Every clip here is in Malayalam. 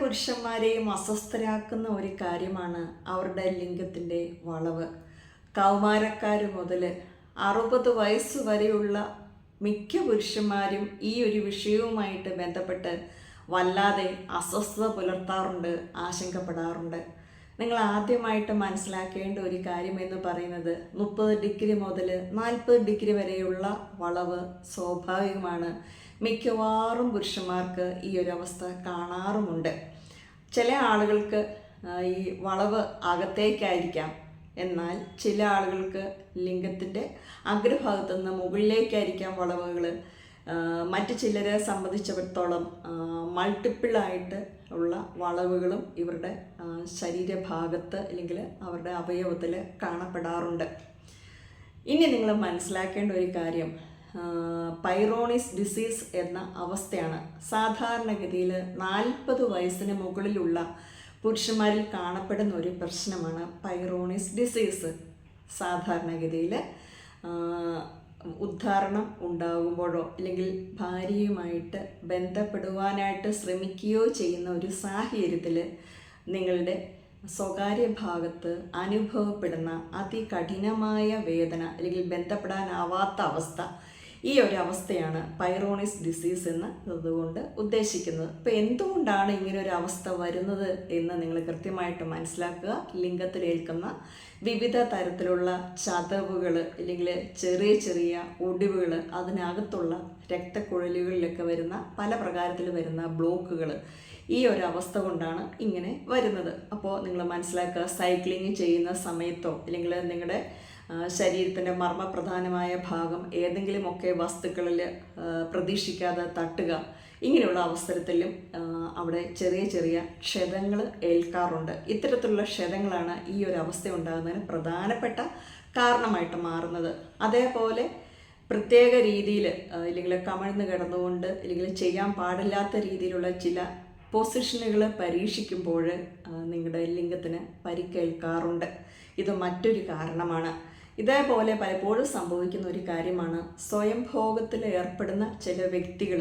പുരുഷന്മാരെയും അസ്വസ്ഥരാക്കുന്ന ഒരു കാര്യമാണ് അവരുടെ ലിംഗത്തിന്റെ വളവ്. കൗമാരക്കാർ മുതൽ അറുപത് വയസ്സ് വരെയുള്ള മിക്ക പുരുഷന്മാരും ഈ ഒരു വിഷയവുമായിട്ട് ബന്ധപ്പെട്ട് വല്ലാതെ അസ്വസ്ഥത പുലർത്താറുണ്ട് ആശങ്കപ്പെടാറുണ്ട്. നിങ്ങൾ ആദ്യമായിട്ട് മനസ്സിലാക്കേണ്ട ഒരു കാര്യം എന്ന് പറയുന്നത് മുപ്പത് ഡിഗ്രി മുതൽ നാൽപ്പത് ഡിഗ്രി വരെയുള്ള വളവ് സ്വാഭാവികമാണ്. മിക്കവാറും പുരുഷന്മാർക്ക് ഈ ഒരു അവസ്ഥ കാണാറുമുണ്ട്. ചില ആളുകൾക്ക് ഈ വളവ് അകത്തേക്കായിരിക്കാം. എന്നാൽ ചില ആളുകൾക്ക് ലിംഗത്തിന്റെ അഗ്രഭാഗത്തു നിന്ന് മുകളിലേക്കായിരിക്കാം വളവുകൾ. മറ്റു ചിലരെ സംബന്ധിച്ചിടത്തോളം മൾട്ടിപ്പിളായിട്ട് ഉള്ള വളവുകളും ഇവരുടെ ശരീരഭാഗത്ത് അല്ലെങ്കിൽ അവരുടെ അവയവത്തിൽ കാണപ്പെടാറുണ്ട്. ഇനി നിങ്ങൾ മനസ്സിലാക്കേണ്ട ഒരു കാര്യം പൈറോണിസ് ഡിസീസ് എന്ന അവസ്ഥയാണ്. സാധാരണഗതിയിൽ നാൽപ്പത് വയസ്സിന് മുകളിലുള്ള പുരുഷന്മാരിൽ കാണപ്പെടുന്ന ഒരു പ്രശ്നമാണ് പൈറോണിസ് ഡിസീസ് സാധാരണഗതിയിൽ ഉദ്ധാരണം ഉണ്ടാകുമ്പോഴോ അല്ലെങ്കിൽ ഭാര്യയുമായിട്ട് ബന്ധപ്പെടുവാനായിട്ട് ശ്രമിക്കുകയോ ചെയ്യുന്ന ഒരു സാഹചര്യത്തിൽ നിങ്ങളുടെ സ്വകാര്യ ഭാഗത്ത് അനുഭവപ്പെടുന്ന അതികഠിനമായ വേദന അല്ലെങ്കിൽ ബന്ധപ്പെടാനാവാത്ത അവസ്ഥ ഈ ഒരു അവസ്ഥയാണ് പൈറോണിസ് ഡിസീസ് എന്ന് അതുകൊണ്ട് ഉദ്ദേശിക്കുന്നത്. അപ്പോൾ എന്തുകൊണ്ടാണ് ഇങ്ങനെ ഒരു അവസ്ഥ വരുന്നത് എന്ന് നിങ്ങൾ കൃത്യമായിട്ട് മനസ്സിലാക്കുക. ലിംഗത്തിലേൽക്കുന്ന വിവിധ തരത്തിലുള്ള ചതവുകൾ അല്ലെങ്കിൽ ചെറിയ ചെറിയ ഒടിവുകൾ അതിനകത്തുള്ള രക്തക്കുഴലുകളിലൊക്കെ വരുന്ന പല പ്രകാരത്തിൽ വരുന്ന ബ്ലോക്കുകൾ ഈ ഒരു അവസ്ഥ കൊണ്ടാണ് ഇങ്ങനെ വരുന്നത്. അപ്പോൾ നിങ്ങൾ മനസ്സിലാക്കുക സൈക്ലിംഗ് ചെയ്യുന്ന സമയത്തോ അല്ലെങ്കിൽ നിങ്ങളുടെ ശരീരത്തിന്റെ മർമ്മപ്രധാനമായ ഭാഗം ഏതെങ്കിലുമൊക്കെ വസ്തുക്കളിൽ പ്രതീക്ഷിക്കാതെ തട്ടുക. ഇങ്ങനെയുള്ള അവസരത്തിലും അവിടെ ചെറിയ ചെറിയ ക്ഷതങ്ങൾ ഏൽക്കാറുണ്ട്. ഇത്തരത്തിലുള്ള ക്ഷതങ്ങളാണ് ഈ ഒരു അവസ്ഥ ഉണ്ടാകുന്നതിന് പ്രധാനപ്പെട്ട കാരണമായിട്ട് മാറുന്നത്. അതേപോലെ പ്രത്യേക രീതിയിൽ ഇല്ലെങ്കിൽ കമഴ്ന്ന് കിടന്നുകൊണ്ട് ഇല്ലെങ്കിൽ ചെയ്യാൻ പാടില്ലാത്ത രീതിയിലുള്ള ചില പൊസിഷനുകൾ പരീക്ഷിക്കുമ്പോൾ നിങ്ങളുടെ ലിംഗത്തിന് പരിക്കേൽക്കാറുണ്ട്. ഇത് മറ്റൊരു കാരണമാണ്. ഇതേപോലെ പലപ്പോഴും സംഭവിക്കുന്ന ഒരു കാര്യമാണ്. സ്വയം ഭോഗത്തിൽ ഏർപ്പെടുന്ന ചില വ്യക്തികൾ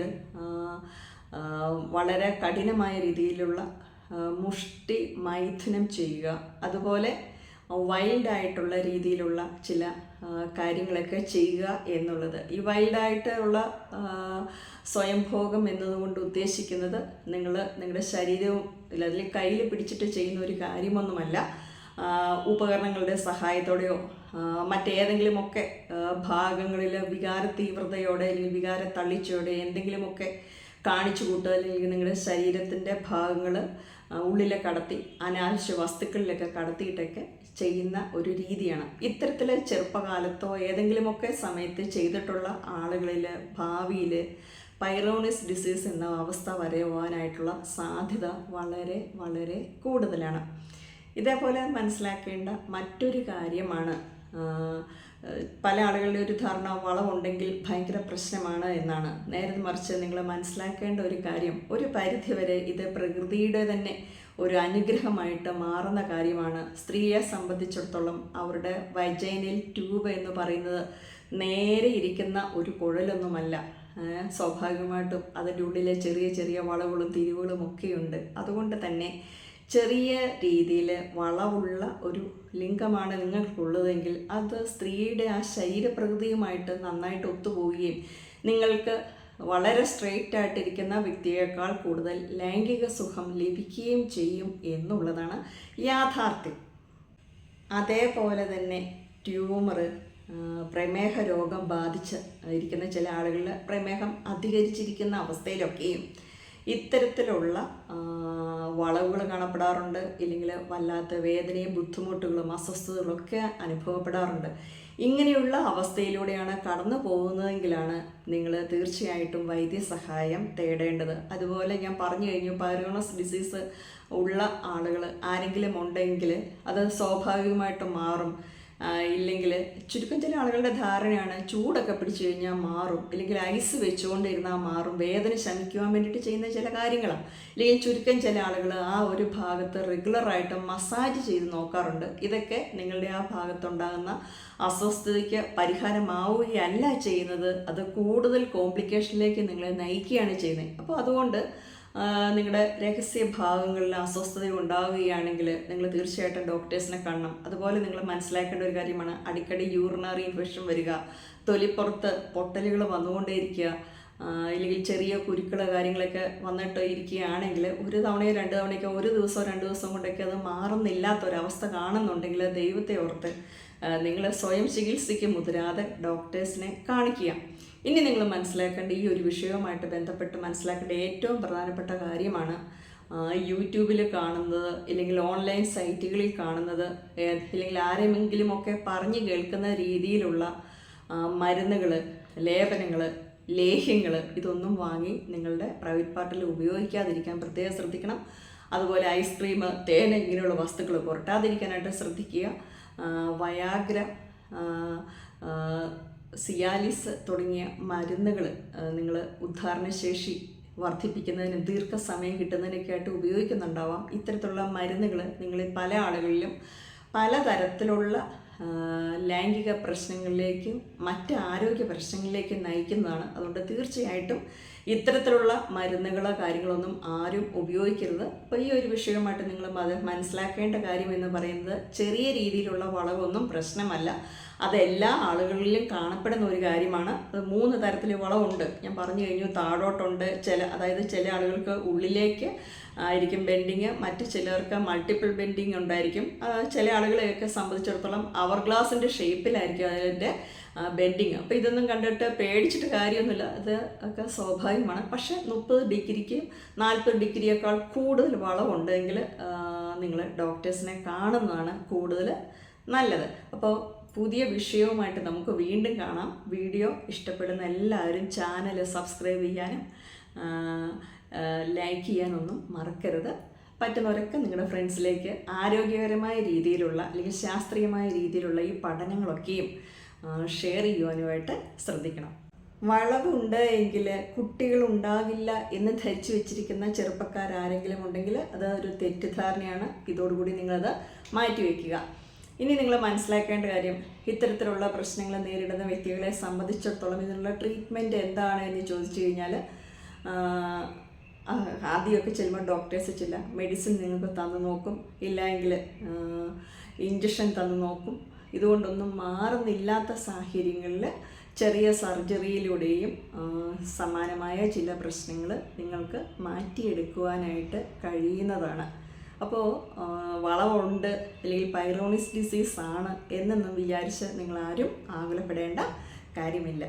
വളരെ കഠിനമായ രീതിയിലുള്ള മുഷ്ടി മൈഥുനം ചെയ്യുക അതുപോലെ വൈൽഡായിട്ടുള്ള രീതിയിലുള്ള ചില കാര്യങ്ങളൊക്കെ ചെയ്യുക എന്നുള്ളത്. ഈ വൈൽഡായിട്ടുള്ള സ്വയംഭോഗം എന്നതുകൊണ്ട് ഉദ്ദേശിക്കുന്നത് നിങ്ങൾ നിങ്ങളുടെ ശരീരവും അല്ലെങ്കിൽ കയ്യിൽ പിടിച്ചിട്ട് ചെയ്യുന്ന ഒരു കാര്യമൊന്നുമല്ല. ഉപകരണങ്ങളുടെ സഹായത്തോടെയോ മറ്റേതെങ്കിലുമൊക്കെ ഭാഗങ്ങളിൽ വികാര തീവ്രതയോടെ അല്ലെങ്കിൽ വികാര തള്ളിച്ചയോടെ എന്തെങ്കിലുമൊക്കെ കാണിച്ചു കൂട്ടുക അല്ലെങ്കിൽ നിങ്ങളുടെ ശരീരത്തിന്റെ ഭാഗങ്ങൾ ഉള്ളിലെ കടത്തി അനാവശ്യ വസ്തുക്കളിലൊക്കെ കടത്തിയിട്ടൊക്കെ ചെയ്യുന്ന ഒരു രീതിയാണ്. ഇത്തരത്തിൽ ചെറുപ്പകാലത്തോ ഏതെങ്കിലുമൊക്കെ സമയത്ത് ചെയ്തിട്ടുള്ള ആളുകളിൽ ഭാവിയിൽ പൈറോണിസ് ഡിസീസ് എന്ന അവസ്ഥ വരെ പോകാനായിട്ടുള്ള സാധ്യത വളരെ വളരെ കൂടുതലാണ്. ഇതേപോലെ മനസ്സിലാക്കേണ്ട മറ്റൊരു കാര്യമാണ് പല ആളുകളുടെ ഒരു ധാരണ വളമുണ്ടെങ്കിൽ ഭയങ്കര പ്രശ്നമാണ് എന്നാണ്. നേരെ മറിച്ച് നിങ്ങൾ മനസ്സിലാക്കേണ്ട ഒരു കാര്യം ഒരു പരിധിവരെ ഇത് പ്രകൃതിയുടെ തന്നെ ഒരു അനുഗ്രഹമായിട്ട് മാറുന്ന കാര്യമാണ്. സ്ത്രീയെ സംബന്ധിച്ചിടത്തോളം അവരുടെ വൈജൈനിൽ ട്യൂബ് എന്ന് പറയുന്നത് നേരെ ഇരിക്കുന്ന ഒരു കുഴലൊന്നുമല്ല. സ്വാഭാവികമായിട്ടും അതിന്റെ ഉള്ളിലെ ചെറിയ ചെറിയ വളവുകളും തിരിവുകളും ഒക്കെയുണ്ട്. അതുകൊണ്ട് തന്നെ ചെറിയ രീതിയിൽ വളവുള്ള ഒരു ലിംഗമാണ് നിങ്ങൾക്കുള്ളതെങ്കിൽ അത് സ്ത്രീയുടെ ആ ശരീരപ്രകൃതിയുമായിട്ട് നന്നായിട്ട് ഒത്തുപോവുകയും നിങ്ങൾക്ക് വളരെ സ്ട്രെയിറ്റ് ആയിട്ടിരിക്കുന്ന വ്യക്തിയേക്കാൾ കൂടുതൽ ലൈംഗിക സുഖം ലഭിക്കുകയും ചെയ്യും എന്നുള്ളതാണ് യാഥാർത്ഥ്യം. അതേപോലെ തന്നെ ട്യൂമർ പ്രമേഹ രോഗം ബാധിച്ച് ഇരിക്കുന്ന ചില ആളുകളിൽ പ്രമേഹം അധികരിച്ചിരിക്കുന്ന അവസ്ഥയിലൊക്കെയും ഇത്തരത്തിലുള്ള വളവുകൾ കാണപ്പെടാറുണ്ട്. ഇല്ലെങ്കിൽ വല്ലാത്ത വേദനയും ബുദ്ധിമുട്ടുകളും അസ്വസ്ഥതകളൊക്കെ അനുഭവപ്പെടാറുണ്ട്. ഇങ്ങനെയുള്ള അവസ്ഥയിലൂടെയാണ് കടന്നു പോകുന്നതെങ്കിലാണ് നിങ്ങൾ തീർച്ചയായിട്ടും വൈദ്യസഹായം തേടേണ്ടത്. അതുപോലെ ഞാൻ പറഞ്ഞു കഴിഞ്ഞു പൈറോണസ് ഡിസീസ് ഉള്ള ആളുകൾ ആരെങ്കിലും ഉണ്ടെങ്കിൽ അത് സ്വാഭാവികമായിട്ടും മാറും. ഇല്ലെങ്കിൽ ചുരുക്കം ചില ആളുകളുടെ ധാരണയാണ് ചൂടൊക്കെ പിടിച്ചു കഴിഞ്ഞാൽ മാറും. ഇല്ലെങ്കിൽ ഐസ് വെച്ചുകൊണ്ടിരുന്നാൽ മാറും. വേദന ശമിക്കുവാൻ വേണ്ടിയിട്ട് ചെയ്യുന്ന ചില കാര്യങ്ങളാണ്. അല്ലെങ്കിൽ ചുരുക്കം ചില ആളുകൾ ആ ഒരു ഭാഗത്ത് റെഗുലറായിട്ട് മസാജ് ചെയ്ത് നോക്കാറുണ്ട്. ഇതൊക്കെ നിങ്ങളുടെ ആ ഭാഗത്തുണ്ടാകുന്ന അസ്വസ്ഥതയ്ക്ക് പരിഹാരമാവുകയല്ല ചെയ്യുന്നത്. അത് കൂടുതൽ കോംപ്ലിക്കേഷനിലേക്ക് നിങ്ങളെ നയിക്കുകയാണ് ചെയ്യുന്നത്. അപ്പോൾ അതുകൊണ്ട് നിങ്ങളുടെ രഹസ്യ ഭാഗങ്ങളിൽ അസ്വസ്ഥത ഉണ്ടാവുകയാണെങ്കിൽ നിങ്ങൾ തീർച്ചയായിട്ടും ഡോക്ടേഴ്സിനെ കാണണം. അതുപോലെ നിങ്ങൾ മനസ്സിലാക്കേണ്ട ഒരു കാര്യമാണ് അടിക്കടി യൂറിനറി ഇൻഫെക്ഷൻ വരിക തൊലിപ്പുറത്ത് പൊട്ടലുകൾ വന്നുകൊണ്ടേയിരിക്കുക അല്ലെങ്കിൽ ചെറിയ കുരുക്കൾ കാര്യങ്ങളൊക്കെ വന്നിട്ട് ഇരിക്കുകയാണെങ്കിൽ ഒരു തവണയോ രണ്ട് തവണയൊക്കെ ഒരു ദിവസമോ രണ്ട് ദിവസം കൊണ്ടൊക്കെ അത് മാറുന്നില്ലാത്തൊരവസ്ഥ കാണുന്നുണ്ടെങ്കിൽ ദൈവത്തെ ഓർത്ത് നിങ്ങൾ സ്വയം ചികിത്സയ്ക്ക് മുതിരാതെ ഡോക്ടേഴ്സിനെ കാണിക്കുക. ഇനി നിങ്ങൾ മനസ്സിലാക്കേണ്ട ഈ ഒരു വിഷയവുമായിട്ട് ബന്ധപ്പെട്ട് മനസ്സിലാക്കേണ്ട ഏറ്റവും പ്രധാനപ്പെട്ട കാര്യമാണ് യൂട്യൂബിൽ കാണുന്നത് ഇല്ലെങ്കിൽ ഓൺലൈൻ സൈറ്റുകളിൽ കാണുന്നത് ഇല്ലെങ്കിൽ ആരെങ്കിലും ഒക്കെ പറഞ്ഞു കേൾക്കുന്ന രീതിയിലുള്ള മരുന്നുകൾ ലേപനങ്ങൾ ലേഹ്യങ്ങൾ ഇതൊന്നും വാങ്ങി നിങ്ങളുടെ പ്രൈവറ്റ് പാർട്ടിൽ ഉപയോഗിക്കാതിരിക്കാൻ പ്രത്യേകം ശ്രദ്ധിക്കണം. അതുപോലെ ഐസ്ക്രീം തേൻ ഇങ്ങനെയുള്ള വസ്തുക്കൾ പുരട്ടാതിരിക്കാനായിട്ട് ശ്രദ്ധിക്കുക. വയാഗ്ര സിയാലിസ് തുടങ്ങിയ മരുന്നുകൾ നിങ്ങൾ ഉദ്ധാരണശേഷി വർദ്ധിപ്പിക്കുന്നതിന് ദീർഘസമയം കിട്ടുന്നതിനൊക്കെ ആയിട്ട് ഉപയോഗിക്കുന്നുണ്ടാവാം. ഇത്തരത്തിലുള്ള മരുന്നുകൾ നിങ്ങൾ പല ആളുകളിലും പലതരത്തിലുള്ള ലൈംഗിക പ്രശ്നങ്ങളിലേക്കും മറ്റ് ആരോഗ്യ പ്രശ്നങ്ങളിലേക്കും നയിക്കുന്നതാണ്. അതുകൊണ്ട് തീർച്ചയായിട്ടും ഇത്തരത്തിലുള്ള മരുന്നുകളോ കാര്യങ്ങളൊന്നും ആരും ഉപയോഗിക്കരുത്. അപ്പോൾ ഈ ഒരു വിഷയവുമായിട്ട് നിങ്ങൾ മനസ്സിലാക്കേണ്ട കാര്യം എന്ന് പറയുന്നത് ചെറിയ രീതിയിലുള്ള വളവൊന്നും പ്രശ്നമല്ല. അത് എല്ലാ ആളുകളിലും കാണപ്പെടുന്ന ഒരു കാര്യമാണ്. അത് മൂന്ന് തരത്തിൽ വളമുണ്ട് ഞാൻ പറഞ്ഞു കഴിഞ്ഞു താഴോട്ടുണ്ട് ചില അതായത് ചില ആളുകൾക്ക് ഉള്ളിലേക്ക് ആയിരിക്കും ബെൻഡിങ്. മറ്റ് ചിലർക്ക് മൾട്ടിപ്പിൾ ബെൻഡിങ് ഉണ്ടായിരിക്കും. ചില ആളുകളെയൊക്കെ സംബന്ധിച്ചിടത്തോളം അവർ ഗ്ലാസിന്റെ ഷേപ്പിലായിരിക്കും അതിന്റെ ബെൻഡിങ്. അപ്പോൾ ഇതൊന്നും കണ്ടിട്ട് പേടിച്ചിട്ട് കാര്യമൊന്നുമില്ല. ഇത് ഒക്കെ സ്വാഭാവികമാണ്. പക്ഷെ മുപ്പത് ഡിഗ്രിക്ക് നാൽപ്പത് ഡിഗ്രിയേക്കാൾ കൂടുതൽ വളമുണ്ടെങ്കിൽ നിങ്ങൾ ഡോക്ടേഴ്സിനെ കാണുന്നതാണ് കൂടുതൽ നല്ലത്. അപ്പോൾ പുതിയ വിഷയവുമായിട്ട് നമുക്ക് വീണ്ടും കാണാം. വീഡിയോ ഇഷ്ടപ്പെടുന്ന എല്ലാവരും ചാനൽ സബ്സ്ക്രൈബ് ചെയ്യാനും ലൈക്ക് ചെയ്യാനൊന്നും മറക്കരുത്. പറ്റുന്നവരൊക്കെ നിങ്ങളുടെ ഫ്രണ്ട്സിലേക്ക് ആരോഗ്യകരമായ രീതിയിലുള്ള അല്ലെങ്കിൽ ശാസ്ത്രീയമായ രീതിയിലുള്ള ഈ പഠനങ്ങളൊക്കെയും ഷെയർ ചെയ്യുവാനുമായിട്ട് ശ്രദ്ധിക്കണം. വളവുണ്ട് എങ്കിൽ കുട്ടികൾ ഉണ്ടാകില്ല എന്ന് ധരിച്ചു വെച്ചിരിക്കുന്ന ചെറുപ്പക്കാർ ആരെങ്കിലും ഉണ്ടെങ്കിൽ അത് ഒരു തെറ്റിദ്ധാരണയാണ്. ഇതോടുകൂടി നിങ്ങളത് മാറ്റിവെക്കുക. ഇനി നിങ്ങൾ മനസ്സിലാക്കേണ്ട കാര്യം ഇത്തരത്തിലുള്ള പ്രശ്നങ്ങൾ നേരിടുന്ന വ്യക്തികളെ സംബന്ധിച്ചിടത്തോളം ഇതിനുള്ള ട്രീറ്റ്മെന്റ് എന്താണ് എന്ന് ചോദിച്ചു കഴിഞ്ഞാൽ ആദ്യമൊക്കെ ചെല്ലുമ്പോൾ ഡോക്ടേഴ്സ് ചില മെഡിസിൻ നിങ്ങൾക്ക് തന്നു നോക്കും ഇല്ലെങ്കിൽ ഇഞ്ചക്ഷൻ തന്നു നോക്കും. ഇതുകൊണ്ടൊന്നും മാറുന്നില്ലാത്ത സാഹചര്യങ്ങളിൽ ചെറിയ സർജറിയിലൂടെയും സമാനമായ ചില പ്രശ്നങ്ങൾ നിങ്ങൾക്ക് മാറ്റിയെടുക്കുവാനായിട്ട് കഴിയുന്നതാണ്. അപ്പോൾ വളവുണ്ട് അല്ലെങ്കിൽ പൈറോണിസ് ഡിസീസ് ആണ് എന്നൊന്നും വിചാരിച്ച് നിങ്ങളാരും ആകുലപ്പെടേണ്ട കാര്യമില്ല.